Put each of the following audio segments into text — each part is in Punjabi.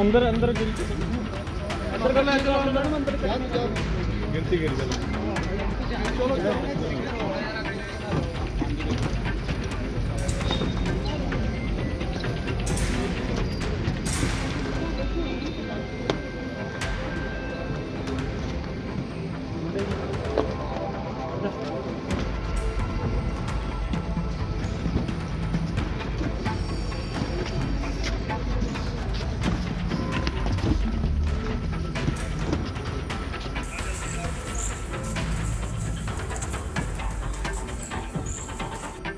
ਅੰਦਰ ਅੰਦਰ ਕਰ ਲੈ ਅੰਦਰ ਅੰਦਰ ਗਿਣਤੀ ਕਰੀ ਚੱਲ।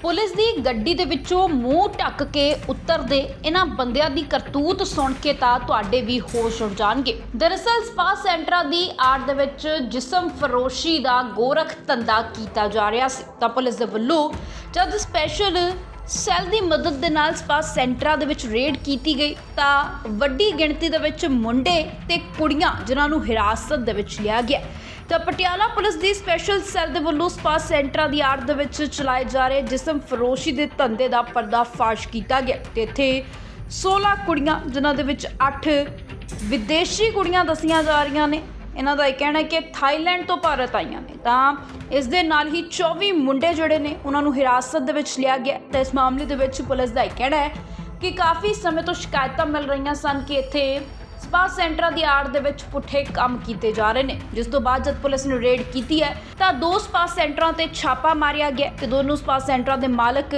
ਪੁਲਿਸ ਦੀ ਗੱਡੀ ਦੇ ਵਿੱਚੋਂ ਮੂੰਹ ਢੱਕ ਕੇ ਉਤਰਦੇ ਇਹਨਾਂ ਬੰਦਿਆਂ ਦੀ ਕਰਤੂਤ ਸੁਣ ਕੇ ਤਾਂ ਤੁਹਾਡੇ ਵੀ ਹੋਸ਼ ਉੱਡ ਜਾਣਗੇ। ਦਰਅਸਲ, ਸਪਾ ਸੈਂਟਰਾਂ ਦੀ ਆੜ ਦੇ ਵਿੱਚ ਜਿਸਮ ਫਰੋਸ਼ੀ ਦਾ ਗੋਰਖ ਧੰਦਾ ਕੀਤਾ ਜਾ ਰਿਹਾ ਸੀ। ਤਾਂ ਪੁਲਿਸ ਦੇ ਵੱਲੋਂ ਜਦ ਸਪੈਸ਼ਲ ਸੈੱਲ ਦੀ ਮਦਦ ਦੇ ਨਾਲ ਸਪਾ ਸੈਂਟਰਾਂ ਦੇ ਵਿੱਚ ਰੇਡ ਕੀਤੀ ਗਈ, ਤਾਂ ਵੱਡੀ ਗਿਣਤੀ ਦੇ ਵਿੱਚ ਮੁੰਡੇ ਤੇ ਕੁੜੀਆਂ, ਜਿਨ੍ਹਾਂ ਨੂੰ ਹਿਰਾਸਤ ਦੇ ਵਿੱਚ ਲਿਆ ਗਿਆ। ਤਾਂ ਪਟਿਆਲਾ ਪੁਲਿਸ ਦੀ ਸਪੈਸ਼ਲ ਸੈੱਲ ਦੇ ਵੱਲੋਂ ਸਪਾ ਸੈਂਟਰਾਂ ਦੀ ਆੜ ਦੇ ਵਿੱਚ ਚਲਾਏ ਜਾ ਰਹੇ ਜਿਸਮ ਫਰੋਸ਼ੀ ਦੇ ਧੰਦੇ ਦਾ ਪਰਦਾਫਾਸ਼ ਕੀਤਾ ਗਿਆ ਤੇ ਇੱਥੇ 16 ਕੁੜੀਆਂ, ਜਿਨ੍ਹਾਂ ਦੇ ਵਿੱਚ 8 ਵਿਦੇਸ਼ੀ ਕੁੜੀਆਂ ਦੱਸੀਆਂ ਜਾ ਰਹੀਆਂ ਨੇ। ਇਹਨਾਂ ਦਾ ਇਹ ਕਹਿਣਾ ਹੈ ਕਿ ਥਾਈਲੈਂਡ ਤੋਂ ਭਾਰਤ ਆਈਆਂ ਨੇ। ਤਾਂ ਇਸ ਦੇ ਨਾਲ ਹੀ 24 ਮੁੰਡੇ ਜਿਹੜੇ ਨੇ, ਉਹਨਾਂ ਨੂੰ ਹਿਰਾਸਤ ਦੇ ਵਿੱਚ ਲਿਆ ਗਿਆ। ਤੇ ਇਸ ਮਾਮਲੇ ਦੇ ਵਿੱਚ ਪੁਲਿਸ ਦਾ ਇਹ ਕਹਿਣਾ ਹੈ ਕਿ ਕਾਫੀ ਸਮੇਂ ਤੋਂ ਸ਼ਿਕਾਇਤਾਂ ਮਿਲ ਰਹੀਆਂ ਸਨ ਕਿ ਇੱਥੇ ਸਪਾ ਸੈਂਟਰਾਂ ਦੀ ਆੜ ਦੇ ਵਿੱਚ ਪੁੱਠੇ ਕੰਮ ਕੀਤੇ ਜਾ ਰਹੇ ਨੇ। ਜਿਸ ਤੋਂ ਬਾਅਦ ਜਦ ਪੁਲਿਸ ਨੇ ਰੇਡ ਕੀਤੀ ਹੈ, ਤਾਂ ਦੋ ਸਪਾ ਸੈਂਟਰਾਂ ਤੇ ਛਾਪਾ ਮਾਰਿਆ ਗਿਆ ਤੇ ਦੋਨੋਂ ਸਪਾ ਸੈਂਟਰਾਂ ਦੇ ਮਾਲਕ,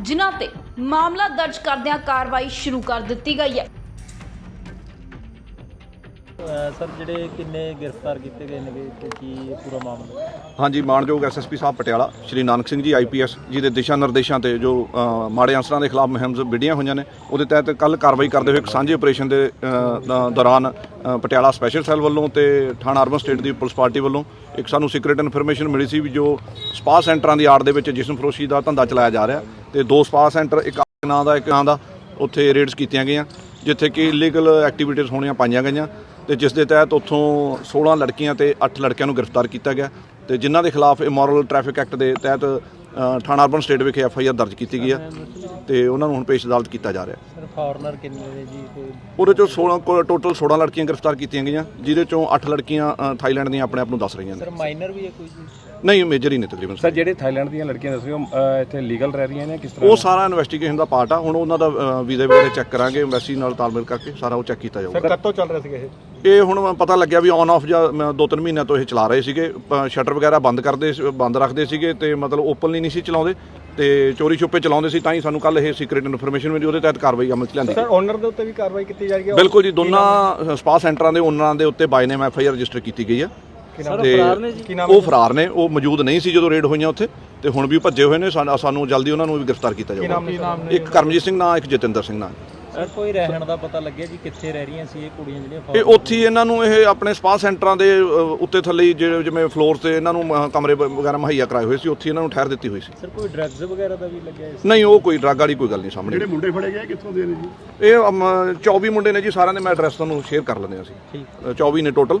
ਜਿਨ੍ਹਾਂ ਤੇ ਮਾਮਲਾ ਦਰਜ ਕਰਦਿਆਂ ਕਾਰਵਾਈ ਸ਼ੁਰੂ ਕਰ ਦਿੱਤੀ ਗਈ ਹੈ। ਸਰ ਜਿਹੜੇ ਕਿੰਨੇ ਗ੍ਰਿਫਤਾਰ ਕੀਤੇ ਗਏ ਨੇ ਤੇ ਕੀ ਪੂਰਾ ਮਾਮਲਾ? ਹਾਂਜੀ ਮਾਨਯੋਗ ਐਸਐਸਪੀ ਸਾਹਿਬ ਪਟਿਆਲਾ ਸ਼੍ਰੀ ਨਾਨਕ ਸਿੰਘ ਜੀ ਆਈਪੀਐਸ ਜੀ ਦੇ ਦਿਸ਼ਾ ਨਿਰਦੇਸ਼ਾਂ ਤੇ ਜੋ ਅ, ਮਾੜੇ ਅਨਸਰਾਂ ਦੇ ਖਿਲਾਫ ਮੁਹਿੰਮ ਵਿੱਢੀਆਂ ਹੋਈਆਂ ਨੇ ਉਹਦੇ ਤਹਿਤ ਕੱਲ ਕਾਰਵਾਈ ਕਰਦੇ ਹੋਏ ਇੱਕ ਸਾਂਝੇ ਆਪਰੇਸ਼ਨ ਦੇ ਅ, ਦ- ਦੌਰਾਨ ਅ, ਪਟਿਆਲਾ ਸਪੈਸ਼ਲ ਸੈੱਲ ਵੱਲੋਂ ਤੇ ਥਾਣਾ ਅਰਬਨ ਸਟੇਟ ਦੀ ਪੁਲਿਸ ਪਾਰਟੀ ਵੱਲੋਂ ਇੱਕ ਸਾਨੂੰ ਸੀਕ੍ਰੀਟ ਇਨਫੋਰਮੇਸ਼ਨ ਮਿਲੀ ਸੀ ਵੀ ਜੋ ਸਪਾ ਸੈਂਟਰਾਂ ਦੀ ਆੜ ਦੇ ਵਿੱਚ ਜਿਸਮ ਫਰੋਸ਼ੀ ਦਾ ਧੰਦਾ ਚਲਾਇਆ ਜਾ ਰਿਹਾ ਤੇ ਦੋ ਸਪਾ ਸੈਂਟਰ ਇੱਕ ਨਾਂ ਦਾ ਇੱਕ ਨਾਂ ਦਾ ਉੱਥੇ ਰੇਡਸ ਕੀਤੀਆਂ ਗਈਆਂ ਜਿੱਥੇ ਕਿ ਇਲੀਗਲ ਐਕਟੀਵਿਟੀਜ਼ ਹੋਣੀਆਂ ਪਾਈਆਂ ਗਈਆਂ। ਤੇ ਜਿਸ ਦੇ ਤਹਿਤ ਉੱਥੋਂ 16 ਲੜਕੀਆਂ ਤੇ 8 ਲੜਕਿਆਂ ਨੂੰ ਗ੍ਰਿਫਤਾਰ ਕੀਤਾ ਗਿਆ ਤੇ ਜਿਨ੍ਹਾਂ ਦੇ ਖਿਲਾਫ ਇਮੋਰਲ ਟ੍ਰੈਫਿਕ ਐਕਟ ਦੇ ਤਹਿਤ ਥਾਣਾ ਅਰਬਨ ਸਟੇਟ ਵਿਖੇ ਐਫ ਆਈ ਆਰ ਦਰਜ ਕੀਤੀ ਗਈ ਹੈ ਤੇ ਉਹਨਾਂ ਨੂੰ ਹੁਣ ਪੇਸ਼ ਅਦਾਲਤ ਕੀਤਾ ਜਾ ਰਿਹਾ ਸਰ ਫੋਰਨਰ ਕਿੰਨੇ ਨੇ ਜੀ? ਉਹਦੇ ਚੋਂ 16 ਕੋਲ ਟੋਟਲ 16 ਲੜਕੀਆਂ ਗ੍ਰਿਫਤਾਰ ਕੀਤੀਆਂ ਗਈਆਂ ਜਿਹਦੇ ਚੋਂ 8 ਲੜਕੀਆਂ ਅ, ਥਾਈਲੈਂਡ ਦੀਆਂ ਆਪਣੇ ਆਪ ਨੂੰ ਦੱਸ ਰਹੀਆਂ ਨੇ। ਸਰ ਮਾਈਨਰ ਵੀ ਹੈ ਕੋਈ ਜੀ? ਨਹੀਂ ਮੇਜਰ ਹੀ ਨੇ ਤਕਰੀਬਨ ਸਰ। ਜਿਹੜੇ ਥਾਈਲੈਂਡ ਦੀਆਂ ਲੜਕੀਆਂ ਦੱਸ ਰਹੇ ਹੋ ਅਹ, ਇੱਥੇ ਲੀਗਲ ਰਹਿ ਰਹੀਆਂ ਨੇ ਕਿਸ ਤਰ੍ਹਾਂ? ਉਹ ਸਾਰਾ ਇਨਵੈਸਟੀਗੇਸ਼ਨ ਦਾ ਪਾਰਟ ਆ। ਹੁਣ ਉਹਨਾਂ ਦਾ ਵੀਜ਼ਾ ਵਗੈਰਾ ਚੈੱਕ ਕਰਾਂਗੇ ਐਮਬੈਸੀ ਨਾਲ ਤਾਲਮੇਲ ਕਰਕੇ ਸਾਰਾ ਉਹ ਚੈੱਕ ਕੀਤਾ ਜਾਊਗਾ। ਕਦ ਤੋਂ ਚੱਲ ਰਿਹਾ ਸੀਗਾ ਇਹ? ਇਹ ਹੁਣ ਪਤਾ ਲੱਗਿਆ ਵੀ ਔਨ ਆਫ ਜਾਂ ਮੈਂ ਦੋ ਤਿੰਨ ਮਹੀਨਿਆਂ ਤੋਂ ਇਹ ਚਲਾ ਰਹੇ ਸੀਗੇ। ਸ਼ਟਰ ਵਗੈਰਾ ਬੰਦ ਕਰਦੇ ਸੀ- ਬੰਦ ਰੱਖਦੇ ਸੀਗੇ ਤੇ ਮਤਲਬ ਓਪਨਲੀ ਨਹੀਂ ਸੀ ਚਲਾਉਂਦੇ ਤੇ ਚੋਰੀ ਛੁਪੇ ਚਲਾਉਂਦੇ ਸੀ ਤਾਂ ਹੀ ਸਾਨੂੰ ਕੱਲ ਇਹ ਸੀਕ੍ਰੀਟ ਇਨਫੋਰਮੇਸ਼ਨ ਮਿਲੀ। ਉਹਦੇ ਤਹਿਤ ਕਾਰਵਾਈ ਅਮਲ ਚ ਲਿਆਂਦੀ ਸਰ ਓਨਰ ਦੇ ਉੱਤੇ ਵੀ ਕਾਰਵਾਈ ਕੀਤੀ ਜਾ ਰਹੀ ਹੈ? ਬਿਲਕੁਲ ਜੀ ਦੋਨਾਂ ਸਪਾ ਸੈਂਟਰਾਂ ਦੇ ਓਨਰਾਂ ਦੇ ਉੱਤੇ by name F I R register ਕੀਤੀ ਗਈ ਹੈ ਸਰ ਤੇ ਉਹ ਫਰਾਰ ਨੇ ਉਹ ਮੌਜੂਦ ਨਹੀਂ ਸੀ ਜਦੋਂ ਰੇਡ ਹੋਈਆਂ ਉੱਥੇ ਤੇ ਹੁਣ ਵੀ ਭੱਜੇ ਹੋਏ ਨੇ ਸਾਨੂੰ ਸਾਨੂੰ ਜਲਦੀ ਉਹਨਾਂ ਨੂੰ ਵੀ ਗ੍ਰਿਫਤਾਰ ਕੀਤਾ ਜਾਊਗਾ। ਇੱਕ ਕਰਮਜੀਤ ਸਿੰਘ ਨਾਂ ਇੱਕ ਜਤਿੰਦਰ ਸਿੰਘ ਨਾਂ। ਕੋਈ ਰਹਿਣ ਦਾ ਪਤਾ ਲੱਗਿਆ ਜੀ ਕਿੱਥੇ ਰਹਿ ਰਹੀਆਂ ਸੀ ਇਹ ਕੁੜੀਆਂ ਜਿਹੜੀਆਂ ਇਹ ਉੱਥੇ ਹੀ ਇਹਨਾਂ ਨੂੰ ਇਹ ਆਪਣੇ ਸਪਾ ਸੈਂਟਰਾਂ ਦੇ ਉੱਤੇ ਥੱਲੇ ਹੀ ਜਿਹੜੇ ਜਿਵੇਂ ਫਲੋਰ ਤੇ ਇਹਨਾਂ ਨੂੰ ਕਮਰੇ ਵਗੈਰਾ ਮੁਹੱਈਆ ਕਰਾਏ ਹੋਏ ਸੀ ਉੱਥੇ ਇਹਨਾਂ ਨੂੰ ਠਹਿਰ ਦਿੱਤੀ ਹੋਈ ਸੀ। ਸਰ ਕੋਈ ਡਰੱਗਸ ਵਗੈਰਾ ਦਾ ਵੀ ਲੱਗਿਆ ਨਹੀਂ ਉਹ ਕੋਈ ਡਰੱਗ ਵਾਲੀ ਕੋਈ ਗੱਲ ਨਹੀਂ ਸਾਹਮਣੇ। ਜਿਹੜੇ ਮੁੰਡੇ ਫੜੇ ਗਏ ਕਿੱਥੋਂ ਦੇ ਨੇ ਜੀ? ਇਹ ਅਮ, 24 ਮੁੰਡੇ ਨੇ ਜੀ ਸਾਰਿਆਂ ਦੇ ਮੈਂ ਐਡਰੈਸ ਤੁਹਾਨੂੰ ਸ਼ੇਅਰ ਕਰ ਲੈਂਦੇ ਹਾਂ ਅਸੀਂ। ਠੀਕ। ਅ, 24 ਨੇ ਟੋਟਲ